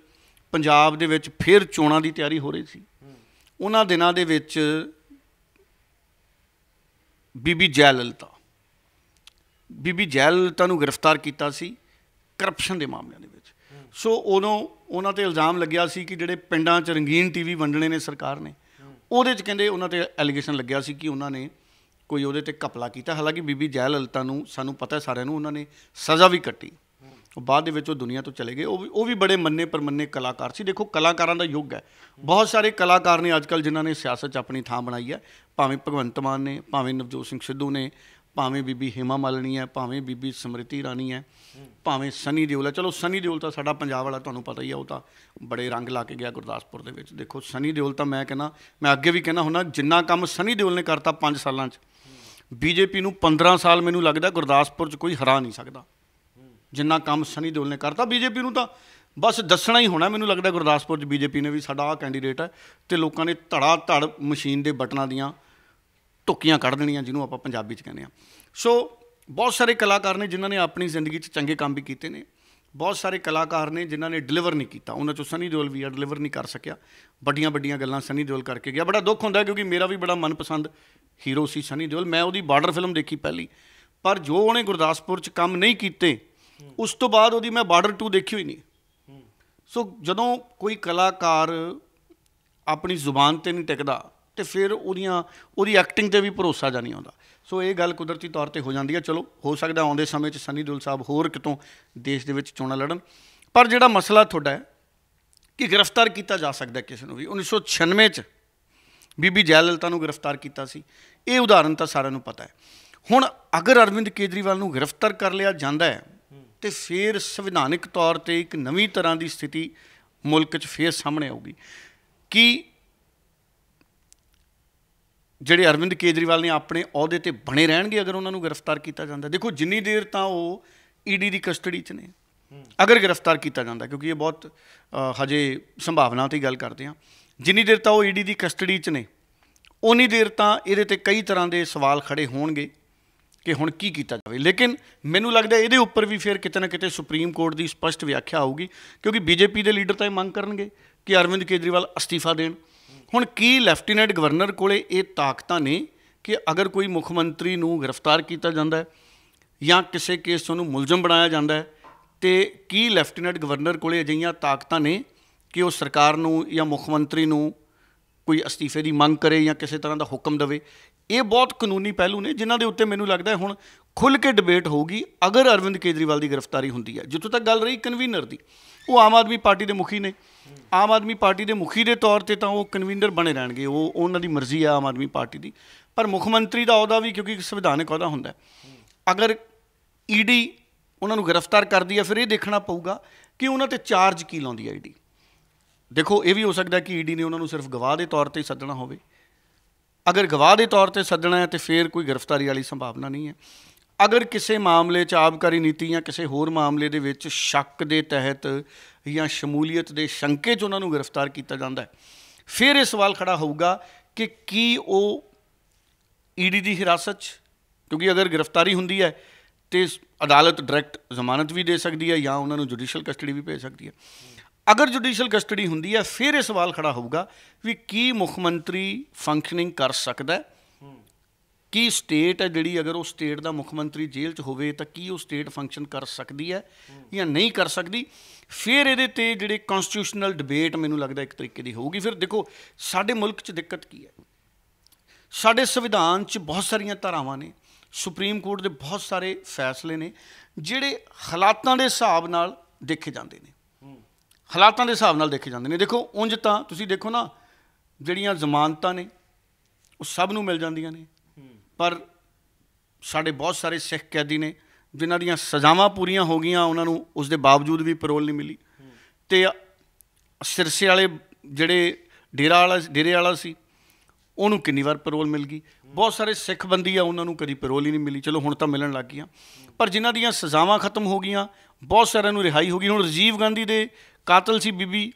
ਪੰਜਾਬ ਦੇ ਵਿੱਚ ਫਿਰ ਚੋਣਾਂ ਦੀ ਤਿਆਰੀ ਹੋ ਰਹੀ ਸੀ। ਉਹਨਾਂ ਦਿਨਾਂ ਦੇ ਵਿੱਚ ਬੀਬੀ ਜੈ ਲਲਿਤਾ ਬੀਬੀ ਜੈਲਤਾ ਨੂੰ ਗ੍ਰਿਫਤਾਰ ਕੀਤਾ ਸੀ ਕਰਪਸ਼ਨ ਦੇ ਮਾਮਲਿਆਂ ਦੇ ਵਿੱਚ। ਸੋ ਉਦੋਂ ਉਹਨਾਂ ਤੇ ਇਲਜ਼ਾਮ ਲੱਗਿਆ ਸੀ ਕਿ ਜਿਹੜੇ ਪਿੰਡਾਂ 'ਚ ਰੰਗੀਨ ਟੀਵੀ ਵੰਡਣੇ ਨੇ ਸਰਕਾਰ ਨੇ, ਉਹਦੇ 'ਚ ਕਹਿੰਦੇ ਉਹਨਾਂ ਤੇ ਐਲੀਗੇਸ਼ਨ ਲੱਗਿਆ ਸੀ ਕਿ ਉਹਨਾਂ ਨੇ ਕੋਈ ਉਹਦੇ ਤੇ ਕਪਲਾ ਕੀਤਾ। ਹਾਲਾਂਕਿ ਬੀਬੀ ਜੈ ਲਲਿਤਾ ਨੂੰ ਸਾਨੂੰ ਪਤਾ ਸਾਰਿਆਂ ਨੂੰ ਉਹਨਾਂ ਨੇ ਸਜ਼ਾ ਵੀ ਕੱਟੀ। ਉਹ ਬਾਅਦ ਦੇ ਵਿੱਚ ਉਹ ਦੁਨੀਆ ਤੋਂ ਚਲੇ ਗਏ। ਉਹ ਵੀ ਉਹ ਵੀ ਬੜੇ ਮੰਨੇ ਪਰਮੰਨੇ ਕਲਾਕਾਰ ਸੀ। ਦੇਖੋ, ਕਲਾਕਾਰਾਂ ਦਾ ਯੁੱਗ ਹੈ। ਬਹੁਤ ਸਾਰੇ ਕਲਾਕਾਰ ਨੇ ਅੱਜਕੱਲ ਜਿਨ੍ਹਾਂ ਨੇ ਸਿਆਸਤ 'ਚ ਆਪਣੀ ਥਾਂ ਬਣਾਈ ਹੈ। ਭਾਵੇਂ ਭਗਵੰਤ ਮਾਨ ਨੇ, ਭਾਵੇਂ ਨਵਜੋਤ ਸਿੰਘ ਸਿੱਧੂ ਨੇ ਭਾਵੇਂ ਬੀਬੀ ਹਿਮਾ ਮਾਲਣੀ ਹੈ, ਭਾਵੇਂ ਬੀਬੀ ਸਮ੍ਰਿਤੀ ਰਾਣੀ ਹੈ, ਭਾਵੇਂ ਸਨੀ ਦਿਓਲ ਹੈ। ਚਲੋ ਸਨੀ ਦਿਓਲ ਤਾਂ ਸਾਡਾ ਪੰਜਾਬ ਵਾਲਾ ਤੁਹਾਨੂੰ ਪਤਾ ਹੀ ਹੈ ਉਹ ਤਾਂ ਬੜੇ ਰੰਗ ਲਾ ਕੇ ਗਿਆ ਗੁਰਦਾਸਪੁਰ ਦੇ ਵਿੱਚ। ਦੇਖੋ ਸਨੀ ਦਿਓਲ ਤਾਂ ਮੈਂ ਕਹਿੰਦਾ, ਮੈਂ ਅੱਗੇ ਵੀ ਕਹਿੰਦਾ ਹੁੰਦਾ, ਜਿੰਨਾ ਕੰਮ ਸਨੀ ਦਿਓਲ ਨੇ ਕਰਤਾ 5 ਸਾਲਾਂ 'ਚ, ਬੀਜੇਪੀ ਨੂੰ 15 ਸਾਲ ਮੈਨੂੰ ਲੱਗਦਾ ਗੁਰਦਾਸਪੁਰ 'ਚ ਕੋਈ ਹਰਾ ਨਹੀਂ ਸਕਦਾ। ਜਿੰਨਾ ਕੰਮ ਸਨੀ ਦਿਓਲ ਨੇ ਕਰਤਾ, ਬੀਜੇਪੀ ਨੂੰ ਤਾਂ ਬਸ ਦੱਸਣਾ ਹੀ ਹੋਣਾ, ਮੈਨੂੰ ਲੱਗਦਾ ਗੁਰਦਾਸਪੁਰ 'ਚ ਬੀਜੇਪੀ ਨੇ ਵੀ ਸਾਡਾ ਆਹ ਕੈਂਡੀਡੇਟ ਹੈ ਤੇ ਲੋਕਾਂ ਨੇ ਧੜਾ ਧੜ ਮਸ਼ੀਨ ਦੇ ਬਟਨਾਂ ਦੀਆਂ ਟੁੱਕੀਆਂ ਕੱਢ ਦੇਣੀਆਂ ਜਿਹਨੂੰ ਆਪਾਂ ਪੰਜਾਬੀ 'ਚ ਕਹਿੰਦੇ ਆ ਸੋ ਬਹੁਤ ਸਾਰੇ ਕਲਾਕਾਰ ਨੇ ਜਿਨ੍ਹਾਂ ਨੇ ਆਪਣੀ ਜ਼ਿੰਦਗੀ 'ਚ ਚੰਗੇ ਕੰਮ ਵੀ ਕੀਤੇ ਨੇ। ਬਹੁਤ ਸਾਰੇ ਕਲਾਕਾਰ ਨੇ ਜਿਨ੍ਹਾਂ ਨੇ ਡਿਲੀਵਰ ਨਹੀਂ ਕੀਤਾ। ਉਹਨਾਂ 'ਚੋਂ ਸਨੀ ਦਿਓਲ ਵੀ ਆ ਡਿਲੀਵਰ ਨਹੀਂ ਕਰ ਸਕਿਆ। ਵੱਡੀਆਂ ਵੱਡੀਆਂ ਗੱਲਾਂ ਸਨੀ ਦਿਓਲ ਕਰਕੇ ਗਿਆ। ਬੜਾ ਦੁੱਖ ਹੁੰਦਾ ਕਿਉਂਕਿ ਮੇਰਾ ਵੀ ਬੜਾ ਮਨਪਸੰਦ ਹੀਰੋ ਸੀ ਸਨੀ ਦਿਓਲ ਮੈਂ ਉਹਦੀ ਬਾਰਡਰ ਫਿਲਮ ਦੇਖੀ ਪਹਿਲੀ। ਪਰ ਜੋ ਉਹਨੇ ਗੁਰਦਾਸਪੁਰ 'ਚ ਕੰਮ ਨਹੀਂ ਕੀਤੇ ਉਸ ਤੋਂ ਬਾਅਦ ਉਹਦੀ ਮੈਂ ਬਾਰਡਰ 2 ਦੇਖੀ ਹੋਈ ਨਹੀਂ। ਸੋ ਜਦੋਂ ਕੋਈ ਕਲਾਕਾਰ ਆਪਣੀ ਜ਼ੁਬਾਨ ਤੇ ਨਹੀਂ ਟਿਕਦਾ ਤੇ ਫਿਰ ਉਹਦੀਆਂ, ਉਹਦੀ ਐਕਟਿੰਗ ਤੇ ਵੀ ਭਰੋਸਾ ਜਾ ਨਹੀਂ ਆਉਂਦਾ। ਸੋ ਇਹ ਗੱਲ ਕੁਦਰਤੀ ਤੌਰ ਤੇ ਹੋ ਜਾਂਦੀ ਹੈ, ਚਲੋ, ਹੋ ਸਕਦਾ ਆਉਂਦੇ ਸਮੇਂ 'ਚ ਸਨੀ ਦਿਓਲ ਸਾਹਿਬ ਹੋਰ ਕਿਤੋਂ ਦੇਸ਼ ਦੇ ਵਿੱਚ ਚੋਣਾਂ ਲੜਨ। ਪਰ ਜਿਹੜਾ ਮਸਲਾ ਤੁਹਾਡਾ ਹੈ ਕਿ ਗ੍ਰਿਫਤਾਰ ਕੀਤਾ ਜਾ ਸਕਦਾ ਕਿਸੇ ਨੂੰ ਵੀ 1996 'ਚ ਬੀਬੀ ਜੈ ਲਲਿਤਾ ਨੂੰ ਗ੍ਰਿਫਤਾਰ ਕੀਤਾ ਸੀ। ਇਹ ਉਦਾਹਰਨ ਤਾਂ ਸਾਰਿਆਂ ਨੂੰ ਪਤਾ ਹੈ। ਹੁਣ ਅਗਰ ਅਰਵਿੰਦ ਕੇਜਰੀਵਾਲ ਨੂੰ ਗ੍ਰਿਫਤਾਰ ਕਰ ਲਿਆ ਜਾਂਦਾ ਹੈ, ਤੇ ਫਿਰ ਸੰਵਿਧਾਨਿਕ ਤੌਰ ਤੇ ਇੱਕ ਨਵੀਂ ਤਰ੍ਹਾਂ ਦੀ ਸਥਿਤੀ ਮੁਲਕ 'ਚ ਫੇਰ ਸਾਹਮਣੇ ਆਊਗੀ। ਕਿ ਜਿਹੜੇ ਅਰਵਿੰਦ ਕੇਜਰੀਵਾਲ ਨੇ ਆਪਣੇ ਅਹੁਦੇ ਤੇ ਬਣੇ ਰਹਿਣਗੇ ਅਗਰ ਉਹਨਾਂ ਨੂੰ ਗ੍ਰਿਫਤਾਰ ਕੀਤਾ ਜਾਂਦਾ ਦੇਖੋ ਜਿੰਨੀ ਦੇਰ ਤਾਂ ਉਹ ਈਡੀ ਦੀ ਕਸਟਡੀ 'ਚ ਨੇ ਅਗਰ ਗ੍ਰਿਫਤਾਰ ਕੀਤਾ ਜਾਂਦਾ ਕਿਉਂਕਿ ਇਹ ਬਹੁਤ ਹਜੇ ਸੰਭਾਵਨਾ ਤੇ ਗੱਲ ਕਰਦੇ ਹਾਂ। ਜਿੰਨੀ ਦੇਰ ਤਾਂ ਉਹ ਈਡੀ ਦੀ ਕਸਟਡੀ 'ਚ ਨੇ ਉਨੀ ਦੇਰ ਤਾਂ ਇਹਦੇ ਤੇ ਕਈ ਤਰ੍ਹਾਂ ਦੇ ਸਵਾਲ ਖੜੇ ਹੋਣਗੇ ਕਿ ਹੁਣ ਕੀ ਕੀਤਾ ਜਾਵੇ। ਲੇਕਿਨ ਮੈਨੂੰ ਲੱਗਦਾ ਇਹਦੇ ਉੱਪਰ ਵੀ ਫਿਰ ਕਿਤੇ ਨਾ ਕਿਤੇ ਸੁਪਰੀਮ ਕੋਰਟ ਦੀ ਸਪਸ਼ਟ ਵਿਆਖਿਆ ਆਊਗੀ ਕਿਉਂਕਿ ਬੀਜੇਪੀ ਦੇ ਲੀਡਰ ਤਾਂ ਇਹ ਮੰਗ ਕਰਨਗੇ ਕਿ ਅਰਵਿੰਦ ਕੇਜਰੀਵਾਲ ਅਸਤੀਫਾ ਦੇਣ। ਹੁਣ ਕੀ ਲੈਫਟੀਨੈਂਟ ਗਵਰਨਰ ਕੋਲੇ ਇਹ ਤਾਕਤਾਂ ਨੇ ਕਿ ਅਗਰ ਕੋਈ ਮੁੱਖ ਮੰਤਰੀ ਨੂੰ ਗ੍ਰਿਫਤਾਰ ਕੀਤਾ ਜਾਂਦਾ ਹੈ ਜਾਂ ਕਿਸੇ ਕੇਸ 'ਚ ਉਹਨੂੰ ਮੁਲਜ਼ਮ ਬਣਾਇਆ ਜਾਂਦਾ ਹੈ, ਤੇ ਕੀ ਲੈਫਟੀਨੈਂਟ ਗਵਰਨਰ ਕੋਲੇ ਅਜਿਹੀਆਂ ਤਾਕਤਾਂ ਨੇ ਕਿ ਉਹ ਸਰਕਾਰ ਨੂੰ ਜਾਂ ਮੁੱਖ ਮੰਤਰੀ ਨੂੰ ਕੋਈ ਅਸਤੀਫੇ ਦੀ ਮੰਗ ਕਰੇ ਜਾਂ ਕਿਸੇ ਤਰ੍ਹਾਂ ਦਾ ਹੁਕਮ ਦੇਵੇ? ਇਹ ਬਹੁਤ ਕਾਨੂੰਨੀ ਪਹਿਲੂ ਨੇ ਜਿਨ੍ਹਾਂ ਦੇ ਉੱਤੇ ਮੈਨੂੰ ਲੱਗਦਾ ਹੈ ਹੁਣ ਖੁੱਲ੍ਹ ਕੇ ਡਿਬੇਟ ਹੋਊਗੀ, ਅਗਰ ਅਰਵਿੰਦ ਕੇਜਰੀਵਾਲ ਦੀ ਗ੍ਰਿਫਤਾਰੀ ਹੁੰਦੀ ਹੈ। ਜਿੱਥੋਂ ਤੱਕ ਗੱਲ ਰਹੀ ਕਨਵੀਨਰ ਦੀ, ਉਹ ਆਮ ਆਦਮੀ ਪਾਰਟੀ ਦੇ ਮੁਖੀ ਨੇ। ਆਮ ਆਦਮੀ ਪਾਰਟੀ ਦੇ ਮੁਖੀ ਦੇ ਤੌਰ ਤੇ ਤਾਂ ਉਹ ਕਨਵੀਨਰ ਬਣੇ ਰਹਿਣਗੇ, ਉਹ ਉਹਨਾਂ ਦੀ ਮਰਜ਼ੀ ਹੈ ਆਮ ਆਦਮੀ ਪਾਰਟੀ ਦੀ। ਪਰ ਮੁੱਖ ਮੰਤਰੀ ਦਾ ਅਹੁਦਾ ਵੀ ਕਿਉਂਕਿ ਸੰਵਿਧਾਨਕ ਅਹੁਦਾ ਹੁੰਦਾ ਹੈ। ਅਗਰ ਈਡੀ ਉਹਨਾਂ ਨੂੰ ਗ੍ਰਿਫਤਾਰ ਕਰਦੀ ਹੈ, ਫਿਰ ਇਹ ਦੇਖਣਾ ਪਊਗਾ ਕਿ ਉਹਨਾਂ ਤੇ ਚਾਰਜ ਕੀ ਲਾਉਂਦੀ ਹੈ ਈਡੀ ਦੇਖੋ, ਇਹ ਵੀ ਹੋ ਸਕਦਾ ਕਿ ਈਡੀ ਨੇ ਉਹਨਾਂ ਨੂੰ ਸਿਰਫ ਗਵਾਹ ਦੇ ਤੌਰ ਤੇ ਸੱਦਣਾ ਹੋਵੇ। ਅਗਰ ਗਵਾਹ ਦੇ ਤੌਰ ਤੇ ਸੱਦਣਾ ਹੈ, ਤੇ ਫਿਰ ਕੋਈ ਗ੍ਰਿਫਤਾਰੀ ਵਾਲੀ ਸੰਭਾਵਨਾ ਨਹੀਂ ਹੈ। ਅਗਰ ਕਿਸੇ ਮਾਮਲੇ 'ਚ ਆਬਕਾਰੀ ਨੀਤੀ ਜਾਂ ਕਿਸੇ ਹੋਰ ਮਾਮਲੇ ਦੇ ਵਿੱਚ ਸ਼ੱਕ ਦੇ ਤਹਿਤ ਜਾਂ ਸ਼ਮੂਲੀਅਤ ਦੇ ਸ਼ੰਕੇ 'ਚ ਉਹਨਾਂ ਨੂੰ ਗ੍ਰਿਫਤਾਰ ਕੀਤਾ ਜਾਂਦਾ ਹੈ, ਫਿਰ ਇਹ ਸਵਾਲ ਖੜਾ ਹੋਊਗਾ ਕਿ ਕੀ ਉਹ ਈਡੀ ਦੀ ਹਿਰਾਸਤ 'ਚ? ਕਿਉਂਕਿ ਅਗਰ ਗ੍ਰਿਫਤਾਰੀ ਹੁੰਦੀ ਹੈ ਤੇ ਅਦਾਲਤ ਡਾਇਰੈਕਟ ਜ਼ਮਾਨਤ ਵੀ ਦੇ ਸਕਦੀ ਹੈ ਜਾਂ ਉਹਨਾਂ ਨੂੰ ਜੁਡੀਸ਼ੀਅਲ ਕਸਟਡੀ ਵੀ ਭੇਜ ਸਕਦੀ ਹੈ। ਅਗਰ ਜੁਡੀਸ਼ੀਅਲ ਕਸਟਡੀ ਹੁੰਦੀ ਹੈ, ਫਿਰ ਇਹ ਸਵਾਲ ਖੜਾ ਹੋਊਗਾ ਵੀ ਕੀ ਮੁੱਖ ਮੰਤਰੀ ਫੰਕਸ਼ਨਿੰਗ ਕਰ ਸਕਦਾ ਹੈ? ਕੀ ਸਟੇਟ ਹੈ ਜਿਹੜੀ ਅਗਰ ਉਹ ਸਟੇਟ ਦਾ ਮੁੱਖ ਮੰਤਰੀ ਜੇਲ੍ਹ 'ਚ ਹੋਵੇ ਤਾਂ ਕੀ ਉਹ ਸਟੇਟ ਫੰਕਸ਼ਨ ਕਰ ਸਕਦੀ ਹੈ ਜਾਂ ਨਹੀਂ ਕਰ ਸਕਦੀ? ਫਿਰ ਇਹਦੇ ਤੇ ਜਿਹੜੇ ਕਨਸਟੀਟਿਊਸ਼ਨਲ ਡਿਬੇਟ ਮੈਨੂੰ ਲੱਗਦਾ ਇੱਕ ਤਰੀਕੇ ਦੀ ਹੋਊਗੀ। ਫਿਰ ਦੇਖੋ, ਸਾਡੇ ਮੁਲਕ 'ਚ ਦਿੱਕਤ ਕੀ ਹੈ? ਸਾਡੇ ਸੰਵਿਧਾਨ 'ਚ ਬਹੁਤ ਸਾਰੀਆਂ ਧਾਰਾਵਾਂ ਨੇ। ਸੁਪਰੀਮ ਕੋਰਟ ਦੇ ਬਹੁਤ ਸਾਰੇ ਫੈਸਲੇ ਨੇ, ਜਿਹੜੇ ਹਾਲਾਤਾਂ ਦੇ ਹਿਸਾਬ ਨਾਲ ਦੇਖੇ ਜਾਂਦੇ ਨੇ। ਹਾਲਾਤਾਂ ਦੇ ਹਿਸਾਬ ਨਾਲ ਦੇਖੇ ਜਾਂਦੇ ਨੇ। ਦੇਖੋ, ਉਂਝ ਤਾਂ ਤੁਸੀਂ ਦੇਖੋ ਨਾ, ਜਿਹੜੀਆਂ ਜ਼ਮਾਨਤਾਂ ਨੇ, ਉਹ ਸਭ ਨੂੰ ਮਿਲ ਜਾਂਦੀਆਂ ਨੇ। ਪਰ ਸਾਡੇ ਬਹੁਤ ਸਾਰੇ ਸਿੱਖ ਕੈਦੀ ਨੇ ਜਿਨ੍ਹਾਂ ਦੀਆਂ ਸਜ਼ਾਵਾਂ ਪੂਰੀਆਂ ਹੋ ਗਈਆਂ ਉਹਨਾਂ ਨੂੰ ਉਸ ਦੇ ਬਾਵਜੂਦ ਵੀ ਪੈਰੋਲ ਨਹੀਂ ਮਿਲੀ। ਤੇ ਸਿਰਸੇ ਵਾਲੇ ਜਿਹੜੇ ਡੇਰਾ ਵਾਲਾ ਡੇਰੇ ਵਾਲਾ ਸੀ ਉਹਨੂੰ ਕਿੰਨੀ ਵਾਰ ਪੈਰੋਲ ਮਿਲ ਗਈ? ਬਹੁਤ ਸਾਰੇ ਸਿੱਖ ਬੰਦੀ ਆ ਉਹਨਾਂ ਨੂੰ ਕਦੀ ਪੈਰੋਲ ਹੀ ਨਹੀਂ ਮਿਲੀ। ਚਲੋ ਹੁਣ ਤਾਂ ਮਿਲਣ ਲੱਗ ਗਈਆਂ। ਪਰ ਜਿਨ੍ਹਾਂ ਦੀਆਂ ਸਜ਼ਾਵਾਂ ਖਤਮ ਹੋ ਗਈਆਂ ਬਹੁਤ ਸਾਰਿਆਂ ਨੂੰ ਰਿਹਾਈ ਹੋ ਗਈ। ਹੁਣ ਰਾਜੀਵ ਗਾਂਧੀ ਦੇ ਕਾਤਲ ਸੀ ਬੀਬੀ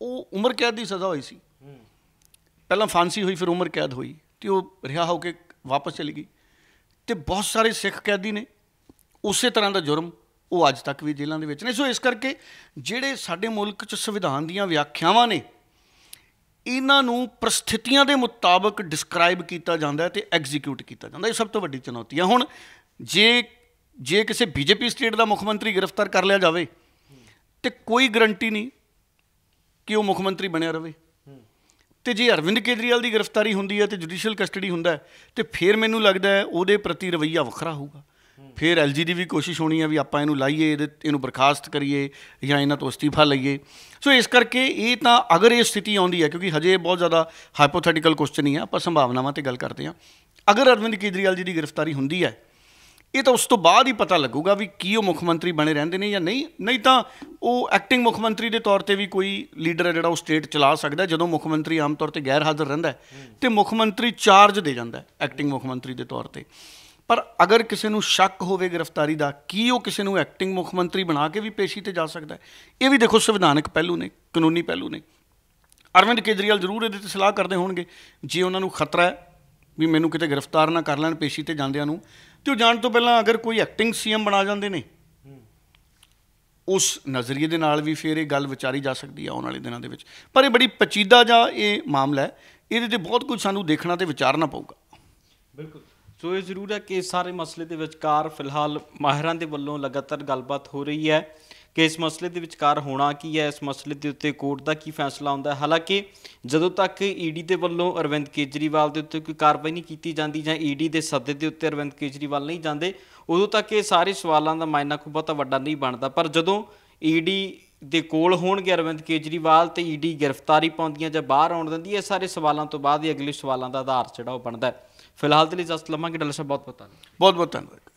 ਉਹ ਉਮਰ ਕੈਦ ਦੀ ਸਜ਼ਾ ਹੋਈ ਸੀ। ਪਹਿਲਾਂ ਫਾਂਸੀ ਹੋਈ ਫਿਰ ਉਮਰ ਕੈਦ ਹੋਈ। ਤੇ ਉਹ ਰਿਹਾ ਹੋ ਕੇ ਵਾਪਸ ਚਲੀ ਗਈ। ਤੇ ਬਹੁਤ ਸਾਰੇ ਸਿੱਖ ਕੈਦੀ ਨੇ, ਉਸੇ ਤਰ੍ਹਾਂ ਦਾ ਜੁਰਮ ਉਹ ਅੱਜ ਤੱਕ ਵੀ ਜੇਲ੍ਹਾਂ ਦੇ ਵਿੱਚ ਨੇ। ਸੋ ਇਸ ਕਰਕੇ ਜਿਹੜੇ ਸਾਡੇ ਮੁਲਕ 'ਚ ਸੰਵਿਧਾਨ ਦੀਆਂ ਵਿਆਖਿਆਵਾਂ ਨੇ, ਇਹਨਾਂ ਨੂੰ ਪ੍ਰਸਥਿਤੀਆਂ ਦੇ ਮੁਤਾਬਕ ਡਿਸਕ੍ਰਾਈਬ ਕੀਤਾ ਜਾਂਦਾ ਹੈ ਤੇ ਐਗਜ਼ੀਕਿਊਟ ਕੀਤਾ ਜਾਂਦਾ ਇਹ ਸਭ ਤੋਂ ਵੱਡੀ ਚੁਣੌਤੀ ਹੈ। ਹੁਣ ਜੇ ਜੇ ਕਿਸੇ ਬੀਜੇਪੀ ਸਟੇਟ ਦਾ ਮੁੱਖ ਮੰਤਰੀ ਗ੍ਰਿਫਤਾਰ ਕਰ ਲਿਆ ਜਾਵੇ ਤੇ ਕੋਈ ਗਰੰਟੀ ਨਹੀਂ ਕਿ ਉਹ ਮੁੱਖ ਮੰਤਰੀ ਬਣਿਆ ਰਹੇ। ਤੇ ਜੇ ਅਰਵਿੰਦ ਕੇਜਰੀਵਾਲ ਦੀ ਗ੍ਰਿਫਤਾਰੀ ਹੁੰਦੀ ਹੈ ਤੇ ਜੁਡੀਸ਼ੀਅਲ ਕਸਟਡੀ ਹੁੰਦਾ ਹੈ, ਤੇ ਫਿਰ ਮੈਨੂੰ ਲੱਗਦਾ ਹੈ ਉਹਦੇ ਪ੍ਰਤੀ ਰਵੱਈਆ ਵੱਖਰਾ ਹੋਊਗਾ। ਫਿਰ ਐਲਜੀ ਦੀ ਵੀ ਕੋਸ਼ਿਸ਼ ਹੋਣੀ ਹੈ ਵੀ ਆਪਾਂ ਇਹਨੂੰ ਲਾਈਏ, ਇਹਦੇ, ਇਹਨੂੰ ਬਰਖਾਸਤ ਕਰੀਏ ਜਾਂ ਇਹਨਾਂ ਤੋਂ ਅਸਤੀਫਾ ਲਈਏ। ਸੋ ਇਸ ਕਰਕੇ ਇਹ ਤਾਂ ਅਗਰ ਇਹ ਸਥਿਤੀ ਆਉਂਦੀ ਹੈ, ਕਿਉਂਕਿ ਹਜੇ ਬਹੁਤ ਜ਼ਿਆਦਾ ਹਾਈਪੋਥੈਟੀਕਲ ਕੁਐਸਚਨ ਹੀ ਆ ਆਪਾਂ ਸੰਭਾਵਨਾਵਾਂ ਤੇ ਗੱਲ ਕਰਦੇ ਹਾਂ। ਅਗਰ ਅਰਵਿੰਦ ਕੇਜਰੀਵਾਲ ਜੀ ਦੀ ਗ੍ਰਿਫਤਾਰੀ ਹੁੰਦੀ ਹੈ ਇਹ ਤਾਂ ਉਸ ਤੋਂ ਬਾਅਦ ਹੀ ਪਤਾ ਲੱਗੂਗਾ ਵੀ ਕੀ ਉਹ ਮੁੱਖ ਮੰਤਰੀ ਬਣੇ ਰਹਿੰਦੇ ਨੇ ਜਾਂ ਨਹੀਂ। ਨਹੀਂ ਤਾਂ ਉਹ ਐਕਟਿੰਗ ਮੁੱਖ ਮੰਤਰੀ ਦੇ ਤੌਰ ਤੇ ਵੀ ਕੋਈ ਲੀਡਰ ਹੈ ਜਿਹੜਾ ਉਹ ਸਟੇਟ ਚਲਾ ਸਕਦਾ ਜਦੋਂ ਮੁੱਖ ਮੰਤਰੀ ਆਮ ਤੌਰ ਤੇ ਗੈਰ ਹਾਜ਼ਰ ਰਹਿੰਦਾ ਹੈ ਤੇ ਮੁੱਖ ਮੰਤਰੀ ਚਾਰਜ ਦੇ ਜਾਂਦਾ ਐਕਟਿੰਗ ਮੁੱਖ ਮੰਤਰੀ ਦੇ ਤੌਰ ਤੇ। ਪਰ ਅਗਰ ਕਿਸੇ ਨੂੰ ਸ਼ੱਕ ਹੋਵੇ ਗ੍ਰਿਫਤਾਰੀ ਦਾ, ਕੀ ਉਹ ਕਿਸੇ ਨੂੰ ਐਕਟਿੰਗ ਮੁੱਖ ਮੰਤਰੀ ਬਣਾ ਕੇ ਵੀ ਪੇਸ਼ੀ ਤੇ ਜਾ ਸਕਦਾ ਹੈ? ਇਹ ਵੀ ਦੇਖੋ ਸੰਵਿਧਾਨਕ ਪਹਿਲੂ ਨੇ, ਕਾਨੂੰਨੀ ਪਹਿਲੂ ਨੇ। ਅਰਵਿੰਦ ਕੇਜਰੀਵਾਲ ਜ਼ਰੂਰ ਇਹਦੇ ਤੇ ਸਲਾਹ ਕਰਦੇ ਹੋਣਗੇ। ਜੇ ਉਹਨਾਂ ਨੂੰ ਖਤਰਾ ਹੈ ਵੀ ਮੈਨੂੰ ਕਿਤੇ ਗ੍ਰਿਫਤਾਰ ਨਾ ਕਰ ਲੈਣ ਪੇਸ਼ੀ ਤੇ ਜਾਂਦਿਆਂ ਨੂੰ ਤੇ ਉਹ ਜਾਣ ਤੋਂ ਪਹਿਲਾਂ ਅਗਰ ਕੋਈ ਐਕਟਿੰਗ ਸੀਐਮ ਬਣਾ ਜਾਂਦੇ ਨੇ, ਉਸ ਨਜ਼ਰੀਏ ਦੇ ਨਾਲ ਵੀ ਫਿਰ ਇਹ ਗੱਲ ਵਿਚਾਰੀ ਜਾ ਸਕਦੀ ਹੈ ਆਉਣ ਵਾਲੇ ਦਿਨਾਂ ਦੇ ਵਿੱਚ। ਪਰ ਇਹ ਬੜੀ ਪਚੀਦਾ ਜਾਂ ਇਹ ਮਾਮਲਾ ਹੈ, ਇਹਦੇ ਤੇ ਬਹੁਤ ਕੁਝ ਸਾਨੂੰ ਦੇਖਣਾ ਤੇ ਵਿਚਾਰਨਾ ਪਊਗਾ। ਬਿਲਕੁਲ। ਸੋ ਇਹ ਜ਼ਰੂਰ ਹੈ ਕਿ ਇਸ ਸਾਰੇ ਮਸਲੇ ਦੇ ਵਿਚਕਾਰ ਫਿਲਹਾਲ ਮਾਹਿਰਾਂ ਦੇ ਵੱਲੋਂ ਲਗਾਤਾਰ ਗੱਲਬਾਤ ਹੋ ਰਹੀ ਹੈ। ਕਿ ਇਸ ਮਸਲੇ ਦੇ ਵਿਚਕਾਰ ਹੋਣਾ ਕੀ ਹੈ, ਇਸ ਮਸਲੇ ਦੇ ਉੱਤੇ ਕੋਰਟ ਦਾ ਕੀ ਫੈਸਲਾ ਆਉਂਦਾ ਹੈ? ਹਾਲਾਂਕਿ ਜਦੋਂ ਤੱਕ ਈਡੀ ਦੇ ਵੱਲੋਂ ਅਰਵਿੰਦ ਕੇਜਰੀਵਾਲ ਦੇ ਉੱਤੇ ਕੋਈ ਕਾਰਵਾਈ ਨਹੀਂ ਕੀਤੀ ਜਾਂਦੀ ਜਾਂ ਈਡੀ ਦੇ ਸੱਦੇ ਦੇ ਉੱਤੇ ਅਰਵਿੰਦ ਕੇਜਰੀਵਾਲ ਨਹੀਂ ਜਾਂਦੇ, ਉਦੋਂ ਤੱਕ ਇਹ ਸਾਰੇ ਸਵਾਲਾਂ ਦਾ ਮਾਇਨਾ ਕੋਈ ਬਹੁਤਾ ਵੱਡਾ ਨਹੀਂ ਬਣਦਾ। ਪਰ ਜਦੋਂ ਈਡੀ ਦੇ ਕੋਲ ਹੋਣਗੇ ਅਰਵਿੰਦ ਕੇਜਰੀਵਾਲ ਤੇ ਈਡੀ ਗ੍ਰਿਫਤਾਰੀ ਪਾਉਂਦੀਆਂ ਜਾਂ ਬਾਹਰ ਆਉਣ ਦਿੰਦੀ ਹੈ ਇਹ ਸਾਰੇ ਸਵਾਲਾਂ ਤੋਂ ਬਾਅਦ ਹੀ ਅਗਲੇ ਸਵਾਲਾਂ ਦਾ ਆਧਾਰ ਜਿਹੜਾ ਉਹ ਬਣਦਾ ਹੈ। ਫਿਲਹਾਲ ਦੇ ਲਈ ਜਸਟ ਲਵਾਂਗੇ। ਡਾਕਟਰ ਸਾਹਿਬ ਬਹੁਤ ਬਹੁਤ ਧੰਨਵਾਦ। ਬਹੁਤ ਬਹੁਤ ਧੰਨਵਾਦ।